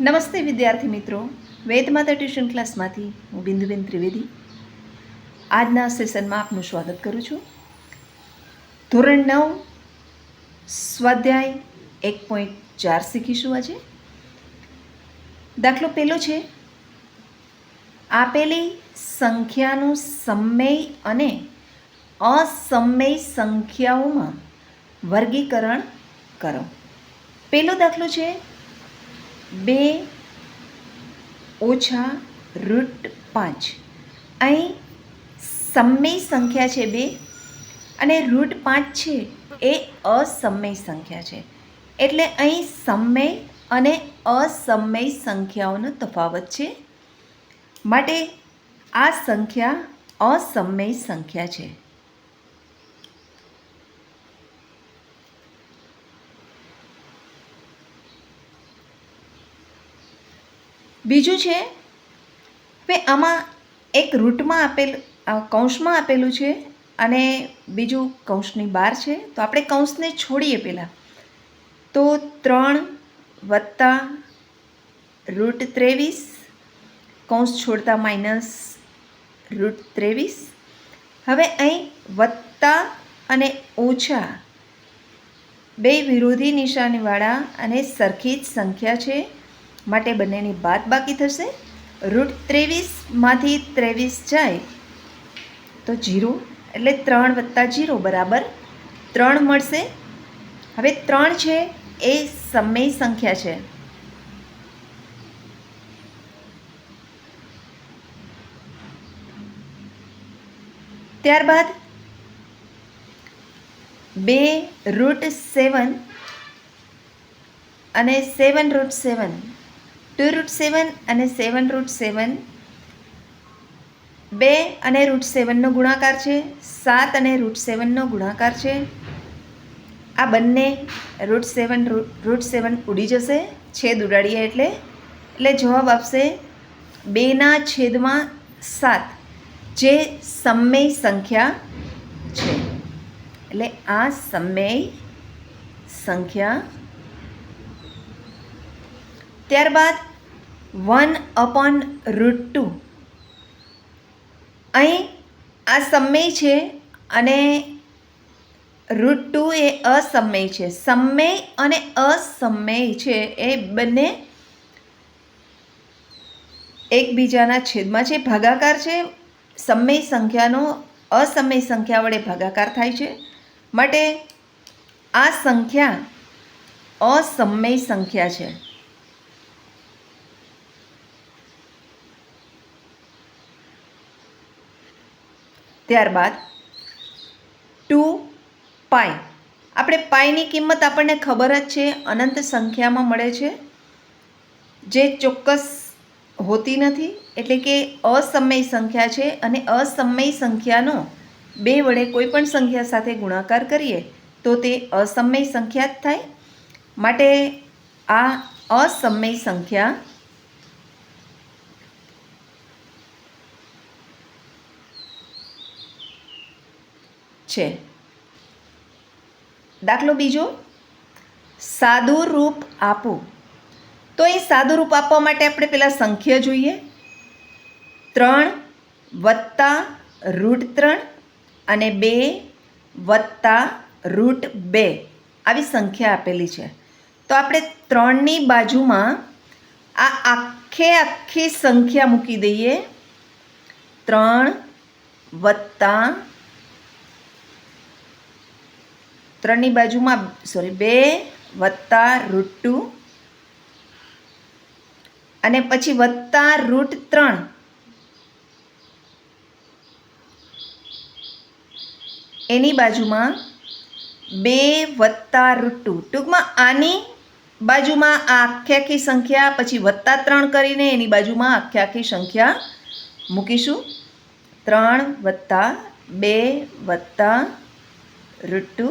નમસ્તે વિદ્યાર્થી મિત્રો. વેદમાતા ટ્યુશન ક્લાસમાંથી હું બિંદુબેન ત્રિવેદી. આજના સેશનમાં આપનું સ્વાગત કરું છું. ધોરણ નવ, સ્વાધ્યાય એક પોઈન્ટ ચાર શીખીશું આજે. દાખલો પહેલો છે. આપેલી સંખ્યાનું સમય અને અસમય સંખ્યાઓમાં વર્ગીકરણ કરો. પહેલો દાખલો છે. બે ઓછા રૂટ પાંચ. અહીં સમય સંખ્યા છે બે અને રૂટ પાંચ છે એ અસમય સંખ્યા છે. એટલે અહીં સમય અને અસમય સંખ્યાઓનો તફાવત છે. માટે આ સંખ્યા અસમય સંખ્યા છે. બીજું છે હવે આમાં એક રૂટમાં આપેલ કૌંસમાં આપેલું છે અને બીજું કૌંસની બહાર છે. તો આપણે કૌંસને છોડીએ પહેલાં. તો ત્રણ વત્તા રૂટ ત્રેવીસ, કૌંસ છોડતા માઇનસ રૂટ ત્રેવીસ. હવે અહીં વત્તા અને ઓછા બે વિરોધી નિશાનીવાળા અને સરખી જ સંખ્યા છે. માટે બંનેની બાદ બાકી થશે. રૂટ ત્રેવીસમાંથી ત્રેવીસ જાય તો જીરો એટલે ત્રણ વત્તા જીરો બરાબર ત્રણ મળશે. હવે ત્રણ છે એ સમય સંખ્યા છે. ત્યારબાદ બે રૂટ સેવન અને seven root seven two root seven અને સેવન રૂટ સેવન. બે અને રૂટ સેવનનો ગુણાકાર છે, સાત અને રૂટ સેવનનો ગુણાકાર છે. આ બંને રૂટ સેવન રૂટ સેવન ઉડી જશે, છેદ ઉડાડીએ એટલે એટલે જવાબ આપશે બેના છેદમાં સાત, જે સમય સંખ્યા છે. એટલે આ સમય સંખ્યા ત્યારબાદ વન અપોન રૂટ ટુ. અહીં આ સમય છે અને રૂટ ટુ એ અસમય છે. સમય અને અસમય છે એ બંને એકબીજાના છેદમાં છે. ભાગાકાર છે. સમય સંખ્યાનો અસમય સંખ્યા વડે ભાગાકાર થાય છે. માટે આ સંખ્યા અસમય સંખ્યા છે. ત્યારબાદ ટુ પાઈ. આપણે પાઈની કિંમત આપણને ખબર જ છે, અનંત સંખ્યામાં મળે છે. જે ચોક્કસ હોતી નથી, એટલે કે અસમય સંખ્યા છે અને અસમય સંખ્યાનો બે વડે કોઈ પણ સંખ્યા સાથે ગુણાકાર કરીએ, તો તે અસમય સંખ્યા જ થાય. માટે આ અસમય સંખ્યા છે. દાખલો બીજો. સાદું રૂપ આપું તો એ સાદું રૂપ આપવા માટે આપણે પહેલાં સંખ્યા જોઈએ. ત્રણ વત્તા રૂટ ત્રણ અને બે વત્તા રૂટ બે. આવી સંખ્યા આપેલી છે. તો આપણે ત્રણની બાજુમાં આ આખે આખી સંખ્યા મૂકી દઈએ. ત્રણ વત્તા ત્રણની બાજુમાં સોરી બે વત્તા રૂટ ટુ અને પછી વત્તા રૂટ ત્રણ. એની બાજુમાં બે વત્તા રૂટ ટુ ટૂંકમાં આની બાજુમાં આ આખી આખી સંખ્યા, પછી વત્તા ત્રણ કરીને એની બાજુમાં આખી આખી સંખ્યા મૂકીશું. ત્રણ વત્તા બે વત્તા રૂટ ટુ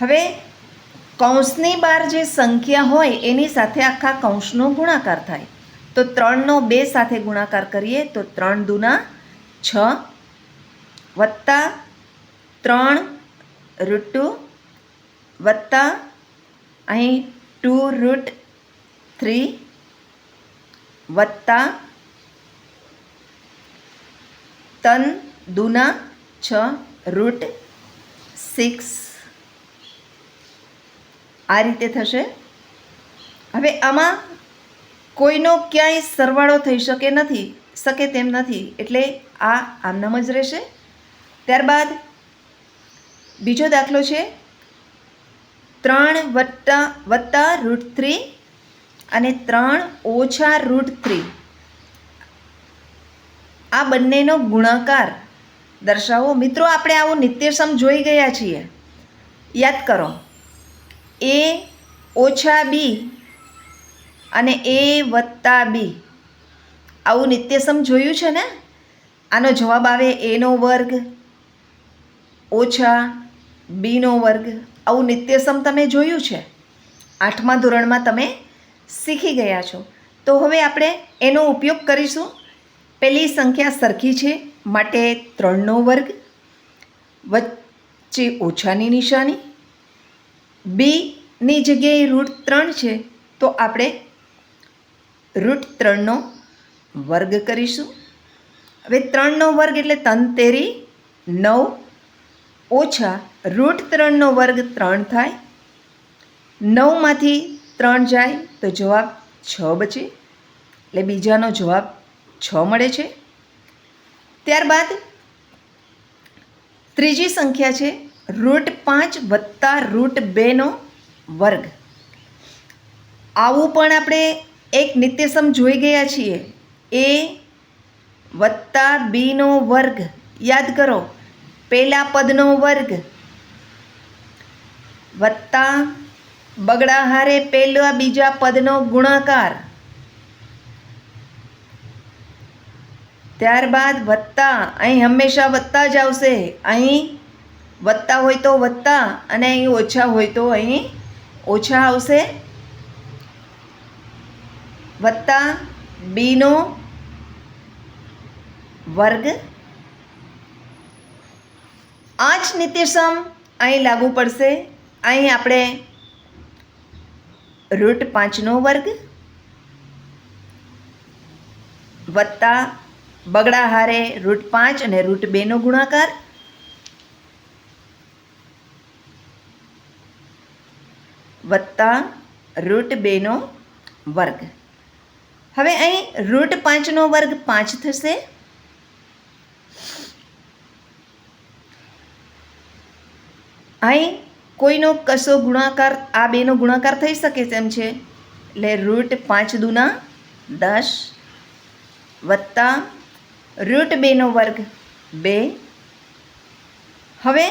હવે કૌંસની બહાર જે સંખ્યા હોય, એની સાથે આખા કૌંસનો ગુણાકાર થાય. તો ત્રણનો બે સાથે ગુણાકાર કરીએ, તો ત્રણ દૂના છ વત્તા ત્રણ રૂટ વત્તા અહીં ટુ રૂટ થ્રી વત્તા તન દુના છ રૂટ સિક્સ. આ રીતે થશે. હવે આમાં કોઈનો ક્યાંય સરવાળો થઈ શકે નથી, શકે તેમ નથી, એટલે આ આમનામ જ રહેશે. ત્યારબાદ બીજો દાખલો છે ત્રણ વત્તા વત્તા રૂટ થ્રી અને ત્રણ ઓછા રૂટ થ્રી. આ બંનેનો ગુણાકાર દર્શાવો. મિત્રો, આપણે આવો નિત્યસમ જોઈ ગયા છીએ. યાદ કરો. એ ઓછા બી અને એ વત્તા બી. આવું નિત્યસમ જોયું છે ને? આનો જવાબ આવે એનો વર્ગ, ઓછા બીનો વર્ગ. આવું નિત્યસમ તમે જોયું છે? આઠમા ધોરણમાં તમે શીખી ગયા છો. તો હવે આપણે એનો ઉપયોગ કરીશું. પહેલી સંખ્યા સરખી છે, માટે ત્રણનો વર્ગ, વચ્ચે ઓછાની નિશાની બીની જગ્યાએ રૂટ ત્રણ છે, તો આપણે રૂટ ત્રણનો વર્ગ કરીશું. હવે ત્રણનો વર્ગ એટલે તંતેરી નવ ઓછા રૂટ ત્રણનો વર્ગ ત્રણ થાય. નવમાંથી ત્રણ જાય તો જવાબ છ બચે. એટલે બીજાનો જવાબ છ મળે છે. ત્યારબાદ ત્રીજી સંખ્યા છે રૂટ પાંચ વત્તા રૂટ બેનો વર્ગ. આવું પણ આપણે એક નિત્યસમ જોઈ ગયા છીએ. એ વત્તા બીનો વર્ગ. યાદ કરો, પહેલા પદનો વર્ગ. વત્તા બગડા હારે પહેલા બીજા પદનો ગુણાકાર. ત્યારબાદ વત્તા અહીં હંમેશા વત્તા જ આવશે. અહીં વત્તા હોય તો વત્તા અને અહીં ઓછા હોય તો અહીં ઓછા આવશે. વત્તા બીનો વર્ગ. આ જ નિત્યસમ અહીં લાગુ પડશે. અહીં આપણે રૂટ પાંચનો વર્ગ. વત્તા બગડા હારે રૂટ પાંચ અને રૂટ બેનો ગુણાકાર. વત્તા રૂટ બેનો વર્ગ. હવે અહીં રૂટ પાંચનો વર્ગ પાંચ થશે. અહીં કોઈનો કશો ગુણાકાર, આ બેનો ગુણાકાર થઈ શકે તેમ છે. એટલે રૂટ પાંચ દુના દસ વત્તા રૂટ બેનો વર્ગ બે. હવે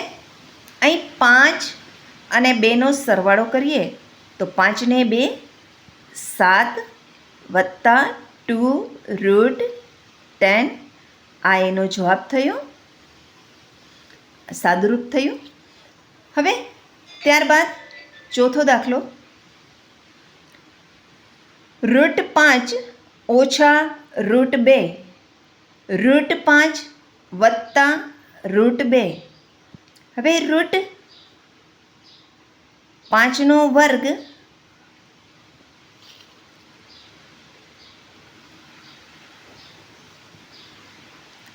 અહીં પાંચ અને બેનો સરવાળો કરીએ, તો પાંચને બે, સાત વત્તા ટુ રૂટ ટેન. આ એનો જવાબ થયો. સાદુરૂપ થયું. હવે ત્યારબાદ ચોથો દાખલો. રૂટ પાંચ ઓછા રૂટ બે. રૂટ પાંચ વત્તા રૂટ બે. હવે રૂટ પાંચનો વર્ગ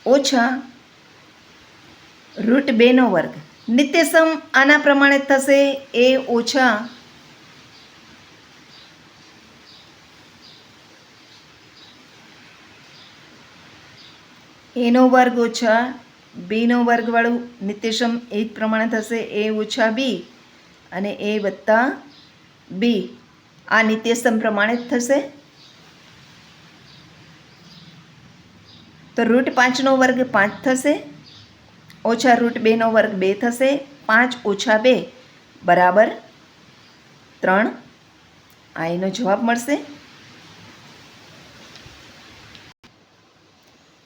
ઓછા રૂટ બેનો વર્ગ. નિત્યસમ આના પ્રમાણે થશે એ ઓછા એનો વર્ગ ઓછા બીનો વર્ગવાળું નિત્યસમ એ જ પ્રમાણે થશે એ ઓછા બી. અને એ વત્તા બી. આ નિત્યસમ પ્રમાણે જ થશે. તો રૂટ પાંચનો વર્ગ પાંચ થશે. ઓછા રૂટ બેનો વર્ગ બે થશે. પાંચ ઓછા બે, બરાબર. ત્રણ. આ એનો જવાબ મળશે.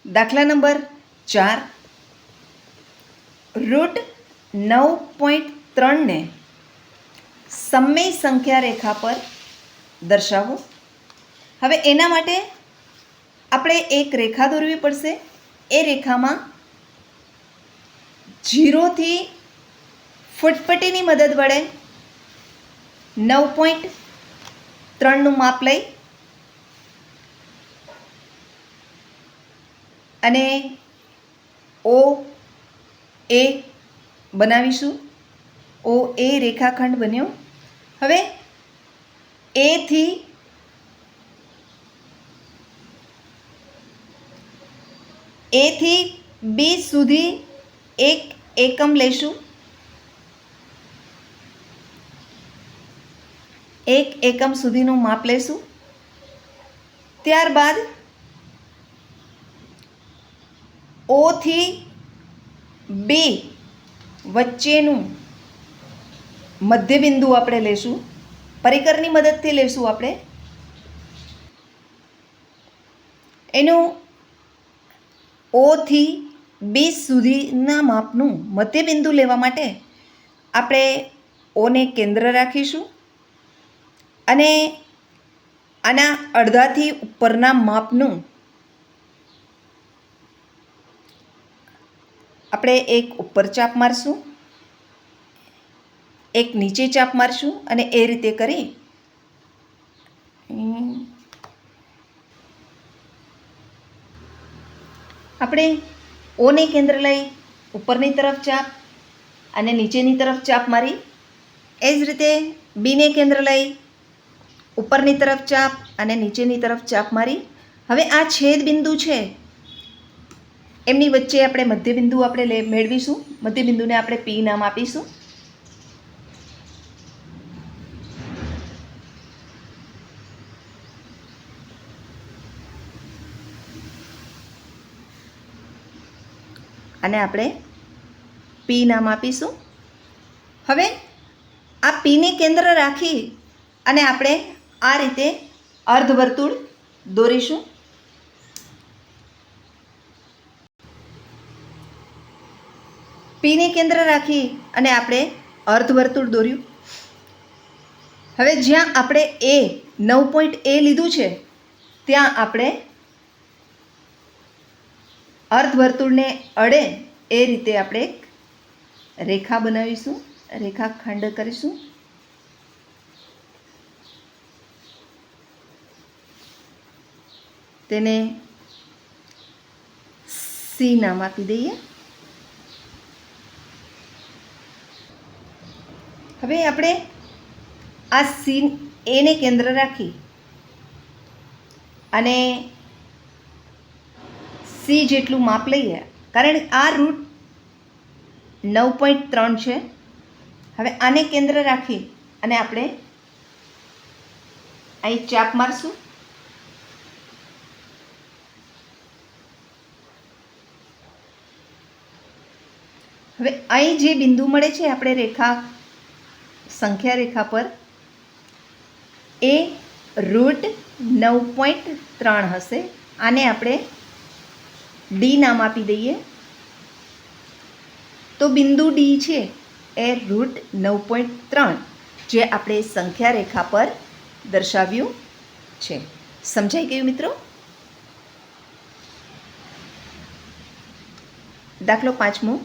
દાખલા નંબર ચાર. રૂટ નવ પોઈન્ટ ત્રણને સમય સંખ્યા રેખા પર દર્શાવો. હવે એના માટે આપણે એક રેખા દોરવી પડશે. એ રેખામાં જીરોથી ફૂટપટ્ટીની મદદ વડે નવ પોઈન્ટ ત્રણનું માપ લઈ અને ઓ એ બનાવીશું. ઓ એ રેખાખંડ બન્યો. હવે એથી એથી બી સુધી એક એકમ લેશું. એક એકમ સુધીનું માપ લેશું. ત્યારબાદ ઓથી બી વચ્ચેનું મધ્યબિંદુ આપણે લેશું. પરિકરની મદદથી લેશું આપણે. એનું ઓથી બી સુધીના માપનું મધ્યબિંદુ લેવા માટે આપણે ઓને કેન્દ્ર રાખીશું. અને આના અડધાથી ઉપરના માપનું આપણે એક ઉપર ચાપ મારશું. એક નીચે ચાપ મારશું અને એ રીતે કરી. આપણે ઓને કેન્દ્ર લઈ ઉપરની તરફ ચાપ અને નીચેની તરફ ચાપ મારી. એ જ રીતે બીને કેન્દ્ર લઈ ઉપરની તરફ ચાપ અને નીચેની તરફ ચાપ મારી. હવે આ છેદ બિંદુ છે. એમની વચ્ચે આપણે મધ્યબિંદુ આપણે લે, મેળવીશું. મધ્યબિંદુને આપણે પી નામ આપીશું. અને આપણે પી નામ આપીશું. હવે આ પીને કેન્દ્ર રાખી અને આપણે આ રીતે અર્ધવર્તુળ દોરીશું. પીને કેન્દ્ર રાખી અને આપણે અર્ધવર્તુળ દોર્યું. હવે જ્યાં આપણે એ નવ પોઈન્ટ એ લીધું છે, ત્યાં આપણે અર્ધવર્તુળને અડે એ રીતે આપણે એક રેખા બનાવીશું. રેખાખંડ કરીશું. તેને સી નામ આપી દઈએ. હવે આપણે આ સી એને કેન્દ્ર રાખી અને સી જેટલું માપ લઈએ, કારણ આ રૂટ નવ પોઈન્ટ ત્રણ છે. હવે આને કેન્દ્ર રાખી અને આપણે અહીં ચાપ મારશું. હવે અહીં જે બિંદુ મળે છે, આપણે રેખા સંખ્યા રેખા પર, એ રૂટ નવ પોઈન્ટ ત્રણ હશે. આને આપણે ડી નામ આપી દઈએ. તો બિંદુ ડી છે એ રૂટ નવ પોઈન્ટ ત્રણ, જે આપણે સંખ્યા રેખા પર દર્શાવ્યું છે. સમજાઈ ગયું મિત્રો? દાખલો પાંચમો.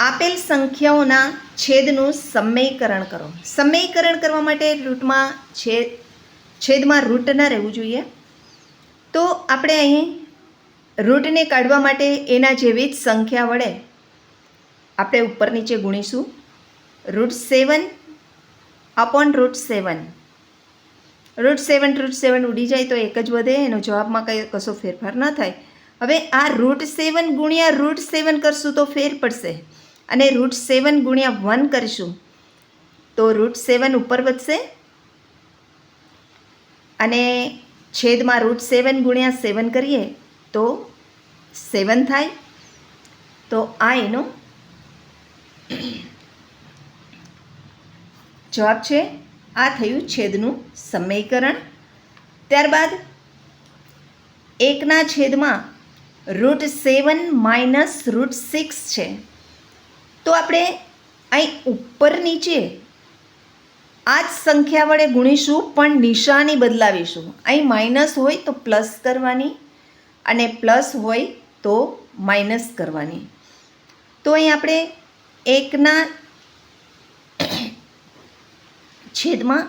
આપેલ સંખ્યાઓના છેદનું સમયકરણ કરો. સમયકરણ કરવા માટે રૂટમાં છેદ છેદમાં રૂટ ન રહેવું જોઈએ. તો આપણે અહીં રૂટને કાઢવા માટે એના જેવી જ સંખ્યા વડે આપણે ઉપર નીચે ગુણીશું. Root seven upon root seven root seven root seven ઉડી જાય તો એક જ વધે, એનો જવાબમાં કંઈ કશો ફેરફાર ન થાય. હવે આ રૂટ સેવન ગુણ્યા રૂટ સેવન કરશું તો ફેર પડશે. અને રૂટ સેવન ગુણ્યા વન કરીશું તો રૂટ સેવન ઉપર વધશે. અને છેદમાં રૂટ સેવન ગુણ્યા સેવન કરીએ તો સેવન થાય, તો આ એનો જવાબ છે, આ થયું છેદનું સમયકરણ ત્યારબાદ, એકના છેદમાં root seven minus root six છે. તો આપણે અહીં ઉપર નીચે આ જ સંખ્યા વડે ગુણીશું, પણ નિશાની બદલાવીશું. અહીં માઇનસ હોય તો પ્લસ કરવાની અને પ્લસ હોય તો માઇનસ કરવાની. તો અહીં આપણે એકના છેદમાં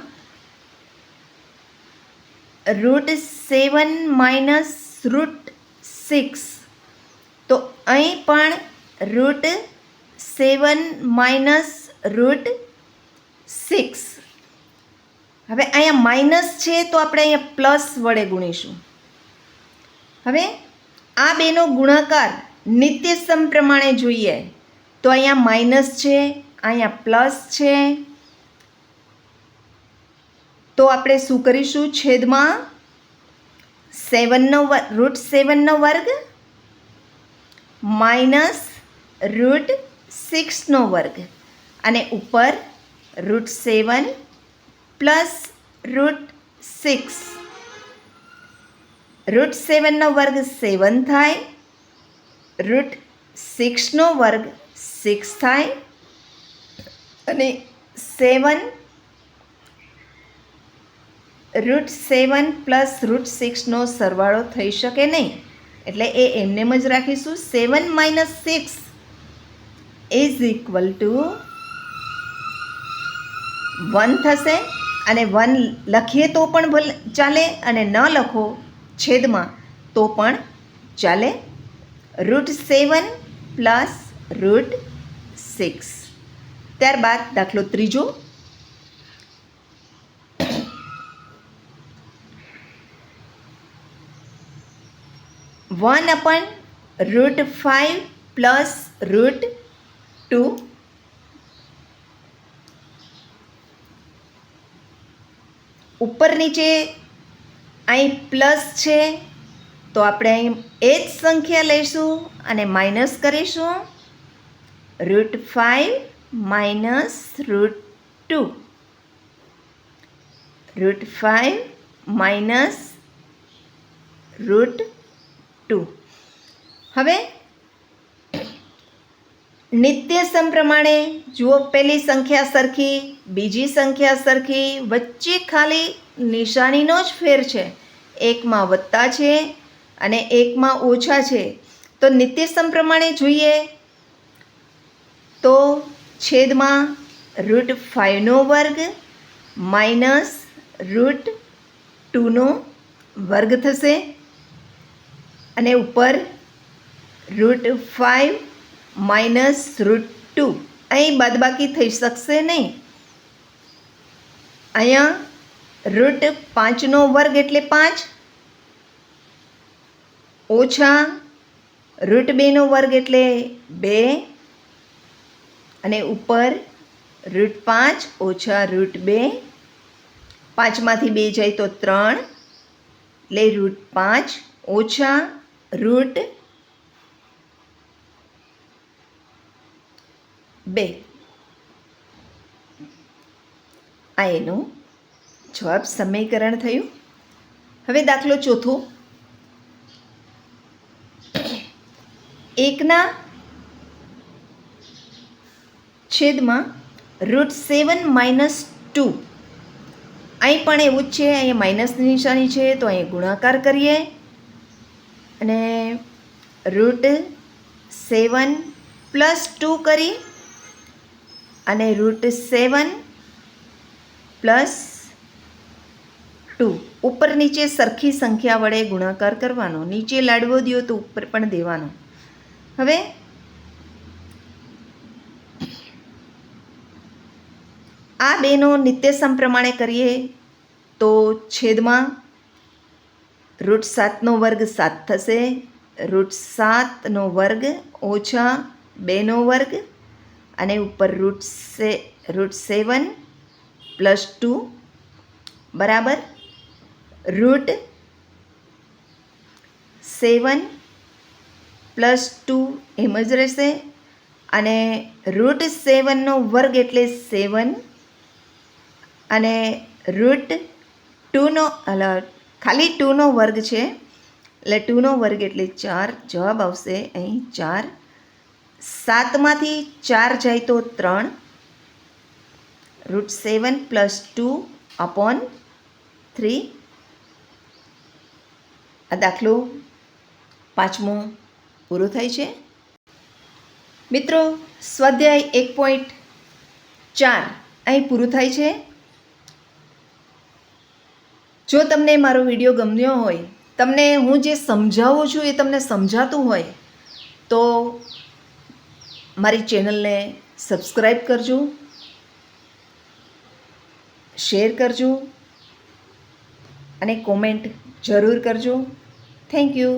root seven minus root six. તો અહીં પણ root seven minus root six. હવે અહીંયા માઇનસ છે તો આપણે અહીંયા પ્લસ વડે ગુણીશું. હવે આ બેનો ગુણાકાર નિત્યસમ પ્રમાણે જોઈએ. તો અહીંયા માઇનસ છે, અહીંયા પ્લસ છે. તો આપણે શું કરીશું? છેદમાં સેવનનો રૂટ સેવનનો વર્ગ માઇનસ રૂટ સિક્સનો વર્ગ. અને ઉપર root seven plus root six. Root સેવનનો વર્ગ સેવન થાય, રૂટ સિક્સનો વર્ગ સિક્સ થાય, અને seven root seven plus root સિક્સનો સરવાળો થઈ શકે નહીં. એટલે એ એમનેમ જ રાખીશું. Seven minus six is equal to one થશે. અને વન લખીએ તો પણ ભલે ચાલે અને ન લખો છેદમાં, તો પણ ચાલે? Root seven plus root six ત્યારબાદ દાખલો ત્રીજો. One upon root five plus root two ઉપર નીચે અહીં પ્લસ છે, તો આપણે અહીં એ જ સંખ્યા લઈશું અને માઇનસ કરીશું. Root five minus root two. Root five minus root two. હવે નિત્ય સમ પ્રમાણે જુઓ પહેલી સંખ્યા સરખી, બીજી સંખ્યા સરખી, વચ્ચે ખાલી નિશાનીનો જ ફેર છે. એકમાં વત્તા છે અને એકમાં ઓછા છે. તો નિત્યસમ પ્રમાણે જોઈએ તો છેદમાં રૂટ ફાઇવનો વર્ગ માઇનસ રૂટ ટુનો વર્ગ થશે. અને ઉપર root five minus root two. અહીં બાદબાકી થઈ શકશે નહીં. અહીંયા રૂટ પાંચનો વર્ગ એટલે પાંચ. ઓછા રૂટ બેનો વર્ગ એટલે બે. અને ઉપર રૂટ પાંચ, ઓછા રૂટ બે. પાંચમાંથી બે જાય તો ત્રણ. એટલે રૂટ પાંચ, ઓછા રૂટ બે. આ એનું જવાબ સમીકરણ થયું. હવે દાખલો ચોથો. એકના છેદમાં રૂટ સેવન માઇનસ ટુ અહીં પણ એવું જ છે, અહીંયા માઇનસની નિશાની છે, તો અહીં ગુણાકાર કરીએ. અને રૂટ સેવન પ્લસ ટુ કરી. અને રૂટ સેવન પ્લસ ટુ. ઉપર નીચે સરખી સંખ્યા વડે ગુણાકાર કરવાનો. નીચે લાડવો દો તો ઉપર પણ દેવાનો. હવે આ બેનો નિત્યસમ પ્રમાણે કરીએ તો છેદમાં રૂટ સાતનો વર્ગ સાત થશે. રૂટ સાતનો વર્ગ ઓછા બેનો વર્ગ અને ઉપર રૂટ સે, રૂટ સેવન પ્લસ ટુ. બરાબર? રૂટ સેવન પ્લસ ટુ એમ જ રહેશે. અને રૂટ સેવનનો વર્ગ એટલે સેવન અને રૂટ ટુનો ખાલી ટુનો વર્ગ છે. એટલે ટુનો વર્ગ એટલે ચાર. જવાબ આવશે અહીં ચાર. સાતમાંથી ચાર જાય તો ત્રણ. Root seven plus two upon three આ દાખલો પાંચમો પૂરો થાય છે. મિત્રો, સ્વાધ્યાય એક પોઈન્ટ ચાર અહીં પૂરું થાય છે. જો તમને મારો વીડિયો ગમ્યો હોય, તમને હું જે સમજાવું છું એ તમને સમજાતું હોય, તો મારી ચેનલને સબસ્ક્રાઈબ કરજો, શેર કરજો અને કોમેન્ટ જરૂર કરજો. Thank you